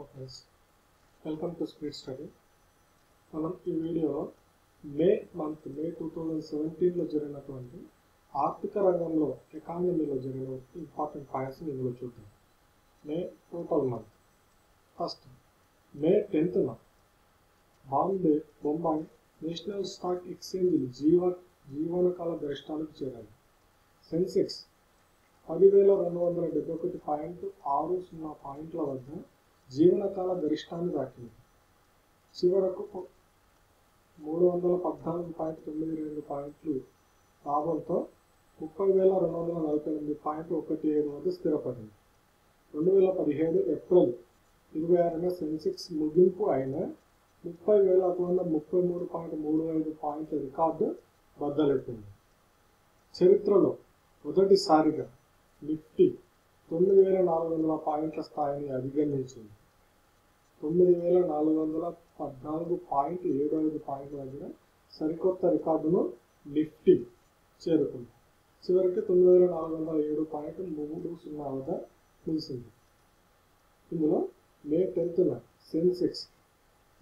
Hello friends. Welcome to speed study మనం ఈ వీడియోలో May month May two thousand సెవెంటీన్లో జరిగినటువంటి ఆర్థిక రంగంలో ఎకానమీలో జరిగిన ఇంపార్టెంట్ పాయింట్స్ ఇందులో చూద్దాం. May total month. First May టెన్త్న Bombay Bombay national stock ఎక్స్చేంజ్లు జీవ జీవనకాల గరిష్టాలకు చేరాలి సెన్సెక్స్ పదివేల రెండు వందల డెబ్బై ఒకటి పాయింట్ ఆరు సున్నా పాయింట్ల వద్ద జీవనకాల గరిష్టాన్ని దాటింది. చివరకు మూడు వందల పద్నాలుగు పాయింట్ తొమ్మిది రెండు పాయింట్లు లాభంతో ముప్పై వేల రెండు వందల నలభై ఎనిమిది పాయింట్ ఒకటి ఏడు వద్ద స్థిరపడింది. రెండు వేల పదిహేడు ఏప్రిల్ ఇరవై ఆరున సెన్సెక్స్ ముగింపు అయిన ముప్పై వేల ఒక వంద ముప్పై మూడు పాయింట్ మూడు ఐదు పాయింట్ల రికార్డు బద్దలెట్టింది చరిత్రలో మొదటిసారిగా నిఫ్టీ తొమ్మిది వేల నాలుగు వందల పాయింట్ల స్థాయిని అధిగమించింది. తొమ్మిది వేల నాలుగు వందల పద్నాలుగు పాయింట్ ఏడు ఐదు పాయింట్ల దగ్గర సరికొత్త రికార్డును నిఫ్టీ చేరుకుంది. చివరికి తొమ్మిది వేల నాలుగు వందల ఏడు పాయింట్ మూడు సున్నా వద్ద ముగిసింది ఇందులో మే టెన్త్న సెన్సెక్స్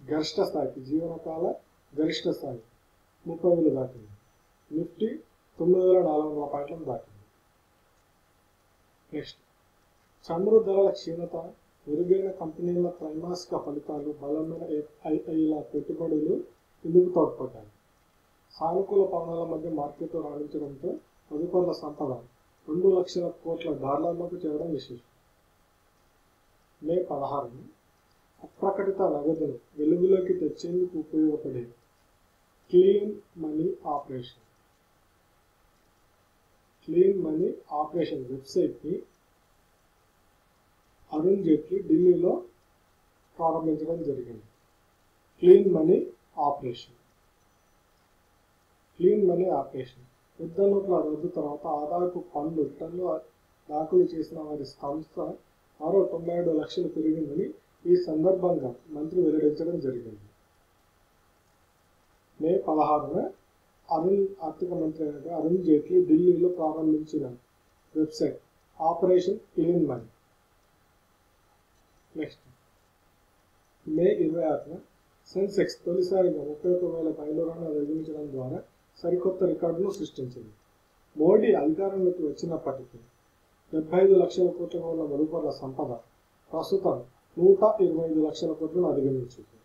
గరిష్ట స్థాయికి జీవనకాల గరిష్ట స్థాయి ముప్పై వేలు దాటింది. నిఫ్టీ తొమ్మిది వేల నాలుగు వందల పాయింట్లను దాటింది. నెక్స్ట్ చమురు ధరల క్షీణత మెరుగైన కంపెనీల త్రైమాసిక ఫలితాలు బలమైన ఐఐల పెట్టుబడులు ఇందుకు తోడ్పడ్డాయి? సానుకూల పవనాల మధ్య మార్కెట్ రాణించడంతో తదుపరుల సంపద రెండు లక్షల కోట్ల డాలర్లకు చేరడం విశేషం. మే పదహారున అప్రకటిత నగదును వెలుగులోకి తెచ్చేందుకు ఉపయోగపడే clean money operation. Clean money operation వెబ్సైట్ని అరుణ్ జైట్లీ ఢిల్లీలో ప్రారంభించడం జరిగింది. Clean money operation. Clean money operation. పెద్ద నోట్ల రద్దు తర్వాత ఆదాయపు పన్ను రిటర్న్లు దాఖలు చేసిన వారి సంస్థ మరో తొంభై ఏడు లక్షలు పెరిగిందని ఈ సందర్భంగా మంత్రి వెల్లడించడం జరిగింది. మే పదహారున అరుణ్ ఆర్థిక మంత్రి అరుణ్ జైట్లీ ఢిల్లీలో ప్రారంభించిన website operation clean money. Next. May ఇరవై ఆరున సెన్సెక్స్ తొలిసారిగా ముప్పై ఒక వేల పైలోరాన్ని నిర్మించడం ద్వారా సరికొత్త రికార్డును సృష్టించింది. మోడీ అధికారంలోకి వచ్చినప్పటికీ డెబ్బై ఐదు లక్షల కోట్ల ఉన్న మదుపర్ల సంపద ప్రస్తుతం నూట ఇరవై ఐదు లక్షల కోట్లను అధిగమించింది.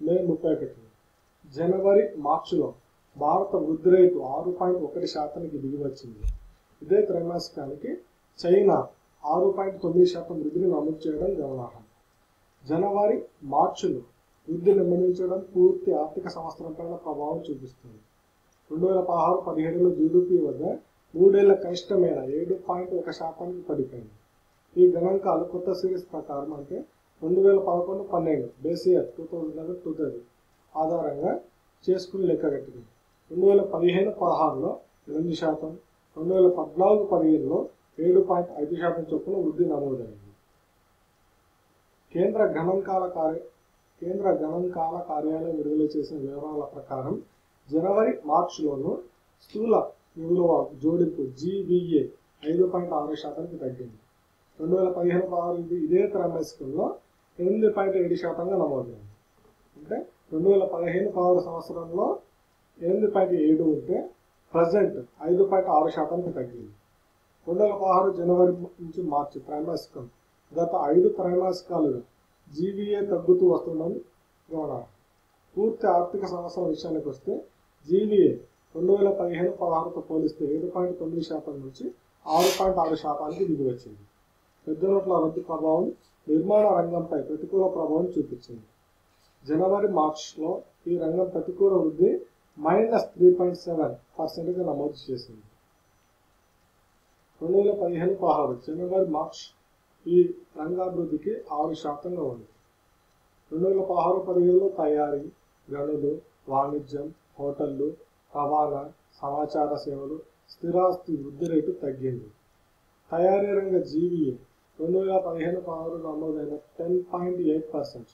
మే ముప్పై ఒకటి జనవరి మార్చిలో భారత వృద్ధి రేటు ఆరు పాయింట్ ఒకటి శాతానికి దిగి వచ్చింది. ఇదే త్రైమాసికానికి చైనా ఆరు పాయింట్ తొమ్మిది శాతం వృద్ధిని నమోదు చేయడం గమనార్హం. జనవరి మార్చిలో వృద్ధి నిర్ణయించడం పూర్తి ఆర్థిక సంవత్సరం పైన ప్రభావం చూపిస్తుంది. రెండు వేల పదహారు పదిహేడులో జీడిపి వద్ద మూడేళ్ళ కనిష్టమైన ఏడు పాయింట్ ఒక శాతానికి పడిపోయింది. ఈ గణాంకాలు కొత్త సిరీస్ ప్రకారం అంటే రెండు వేల పదకొండు పన్నెండు base year two thousand eleven two thousand ఆధారంగా చేసుకుని లెక్కగట్టింది రెండు వేల పదిహేను పదహారులో ఎనిమిది శాతం. రెండు వేల పద్నాలుగు పదిహేనులో ఏడు పాయింట్ ఐదు శాతం చొప్పున వృద్ధి నమోదైంది. కేంద్ర గణాంకాల కార్య కేంద్ర గణాంకాల కార్యాలయం విడుదల చేసిన వివరాల ప్రకారం జనవరి మార్చిలోనూ స్థూల విలువ జోడింపు జీబీఏ ఐదు పాయింట్ ఆరు శాతానికి తగ్గింది. రెండు వేల పదిహేను పదహారు ఇదే త్రైమాసికంలో ఎనిమిది పాయింట్ ఏడు శాతంగా నమోదైంది. అంటే రెండు వేల పదిహేను పదహారు సంవత్సరంలో ఎనిమిది పాయింట్ ఏడు ఉంటే ప్రజెంట్ ఐదు పాయింట్ ఆరు శాతానికి తగ్గింది. రెండు వేల పదహారు జనవరి నుంచి మార్చి త్రైమాసికం. గత ఐదు త్రైమాసికాలుగా జీవీఏ తగ్గుతూ వస్తుందని గమనాలి పూర్తి ఆర్థిక సంవత్సరం విషయానికి వస్తే జీవీఏ రెండు వేల పదిహేను పదహారుతో పోలిస్తే ఏడు పాయింట్ తొమ్మిది శాతం నుంచి ఆరు పాయింట్ ఆరు శాతానికి దిగి వచ్చింది. పెద్ద నోట్ల రద్దు ప్రభావం నిర్మాణ రంగంపై ప్రతికూల ప్రభావం చూపించింది. జనవరి మార్చ్లో ఈ రంగం ప్రతికూల వృద్ధి మైనస్ త్రీ పాయింట్ సెవెన్ పర్సెంట్గా నమోదు చేసింది. రెండు వేల పదిహేను పదహారు జనవరి మార్చ్ ఈ రంగాభివృద్ధికి ఆరు శాతంగా ఉంది. రెండు వేల పదహారు పదిహేనులో తయారీ గనులు వాణిజ్యం హోటళ్ళు రవాణా సమాచార సేవలు స్థిరాస్తి వృద్ధి రేటు తగ్గింది. తయారీ రంగ జీవీఏ రెండు వేల పదిహేను పదహారు నమోదైన టెన్ పాయింట్ ఎయిట్ పర్సెంట్.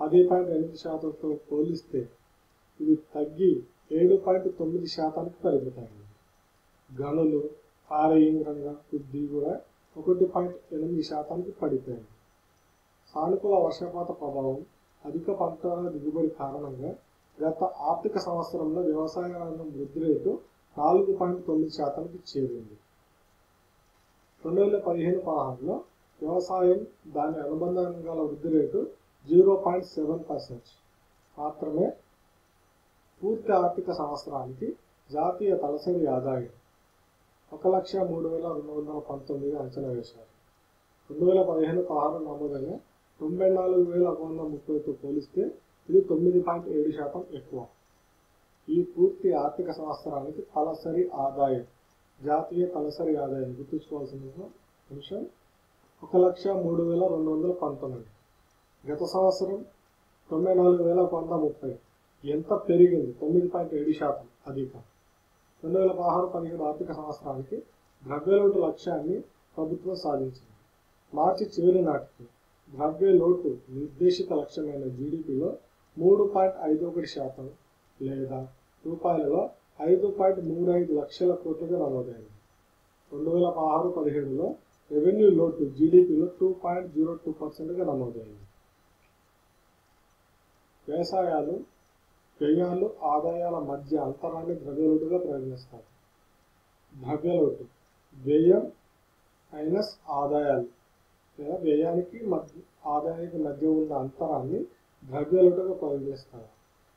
పది పాయింట్ ఎనిమిది శాతంతో పోలిస్తే ఇది తగ్గి ఏడు పాయింట్ తొమ్మిది శాతానికి పరిమితమైంది. గనులు ఫారెయింగ్ రంగ వృద్ధి కూడా ఒకటి పాయింట్ ఎనిమిది శాతానికి పడిపోయింది. సానుకూల వర్షపాత ప్రభావం అధిక పంటల దిగుబడి కారణంగా గత ఆర్థిక సంవత్సరంలో వ్యవసాయ రంగం వృద్ధి రేటు నాలుగు పాయింట్ తొమ్మిది శాతానికి చేరింది. రెండు వేల పదిహేను పదహారులో వ్యవసాయం దాని అనుబంధ రంగాల వృద్ధి rate zero point seven percent. మాత్రమే పూర్తి ఆర్థిక సంవత్సరానికి జాతీయ తలసరి ఆదాయం ఒక లక్ష మూడు వేల రెండు వందల పంతొమ్మిది అంచనా వేశారు. రెండు వేల పదిహేను పదహారు నమోదైన తొంభై నాలుగు వేల ఒక వందల ముప్పైతో పోలిస్తే ఇది తొమ్మిది పాయింట్ ఏడు శాతం ఎక్కువ. ఈ పూర్తి ఆర్థిక సంవత్సరానికి తలసరి ఆదాయం జాతీయ తలసరి ఆదాయం గుర్తుంచుకోవాల్సిన అంశం ఒక లక్ష మూడు వేల రెండు వందల పంతొమ్మిది. గత సంవత్సరం తొంభై నాలుగు వేల ఒక వంద ముప్పై. ఎంత పెరిగింది? తొమ్మిది పాయింట్ ఏడు శాతం అధికం. రెండు వేల పదహారు పదిహేడు ఆర్థిక సంవత్సరానికి ద్రవ్యలోటు లక్ష్యాన్ని ప్రభుత్వం సాధించింది. మార్చి చివరి నాటికి ద్రవ్య లోటు నిర్దేశిత లక్ష్యమైన జీడిపిలో మూడు పాయింట్ ఐదు ఒకటి శాతం లేదా రూపాయలలో ఐదు పాయింట్ మూడు ఐదు లక్షల కోట్లుగా నమోదైంది. రెండు వేల పదహారు పదిహేడులో రెవెన్యూ లోటు జీడిపిలో టూ పాయింట్ జీరో టూ పర్సెంట్గా నమోదైంది. వ్యవసాయాలు వ్యయాలు ఆదాయాల మధ్య అంతరాన్ని ద్రవ్యలోటుగా పరిగణిస్తారు ద్రవ్యలోటు వ్యయం మైనస్ ఆదాయాలు. లేదా వ్యయానికి మధ్య ఆదాయానికి మధ్య ఉన్న అంతరాన్ని ద్రవ్యలోటుగా పరిగణిస్తారు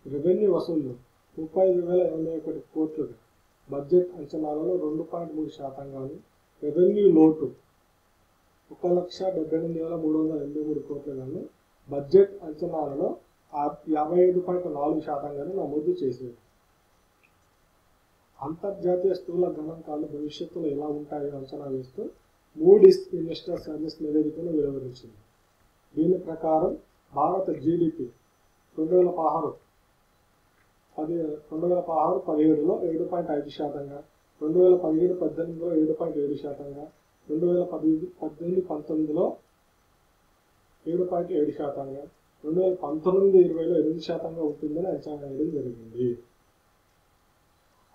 రెవెన్యూ వసూళ్ళు. ముప్పై ఐదు వేల ఎనభై ఒకటి కోట్లుగా బడ్జెట్ అంచనాలలో రెండు పాయింట్ మూడు శాతంగాను. రెవెన్యూ లోటు ఒక లక్ష డెబ్బై ఎనిమిది వేల మూడు వందల ఎనభై మూడు కోట్లుగాను. బడ్జెట్ అంచనాలలో యాభై ఐదు పాయింట్ నాలుగు శాతంగానే నమోదు చేసేది అంతర్జాతీయ స్థూల గణాంకాలు భవిష్యత్తులో ఎలా ఉంటాయో అంచనా వేస్తూ మూడిస్ ఇన్వెస్టర్ సర్వీస్ నివేదికను వెలువరించింది. దీని ప్రకారం భారత జీడిపి రెండు వేల పదహారు పది రెండు వేల పదహారు పదిహేడులో ఏడు పాయింట్ ఐదు శాతంగా రెండు వేల పదిహేడు పద్దెనిమిదిలో ఏడు పాయింట్ ఏడు శాతంగా రెండు వేల పది పద్దెనిమిది పంతొమ్మిదిలో ఏడు పాయింట్ ఏడు శాతంగా రెండు వేల పంతొమ్మిది ఇరవైలో ఎనిమిది శాతంగా ఉంటుందని అంచనా వేయడం జరిగింది.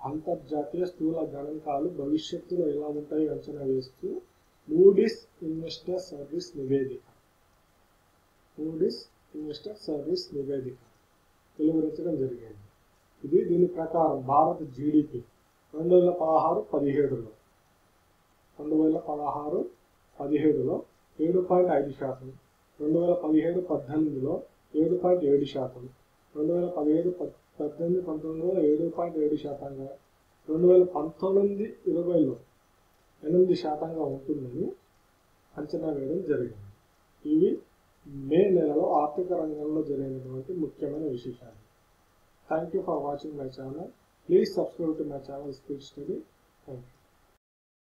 అంతర్జాతీయ స్థూల గణాంకాలు భవిష్యత్తులో ఎలా ఉంటాయో అంచనా వేస్తూ మూడిస్ ఇన్వెస్టర్ సర్వీస్ నివేదిక. మూడిస్ ఇన్వెస్టర్ సర్వీస్ నివేదిక. వెలువరించడం జరిగింది. ఇది దీని ప్రకారం భారత జీడిపి రెండు వేల పదహారు పదిహేడులో. రెండు వేల పదహారు పదిహేడులో ఏడు పాయింట్ ఐదు శాతం. రెండు వేల పదిహేడు పద్దెనిమిదిలో ఏడు పాయింట్ ఏడు శాతం రెండు వేల పదిహేడు పద్దెనిమిది పంతొమ్మిదిలో ఏడు పాయింట్ ఏడు శాతంగా రెండు వేల పంతొమ్మిది ఇరవైలో ఎనిమిది శాతంగా ఉంటుందని అంచనా వేయడం జరిగింది. ఇవి మే నెలలో ఆర్థిక రంగంలో జరిగినటువంటి ముఖ్యమైన విశేషాలు. Thank you for watching my channel please subscribe to my channel speed study thank you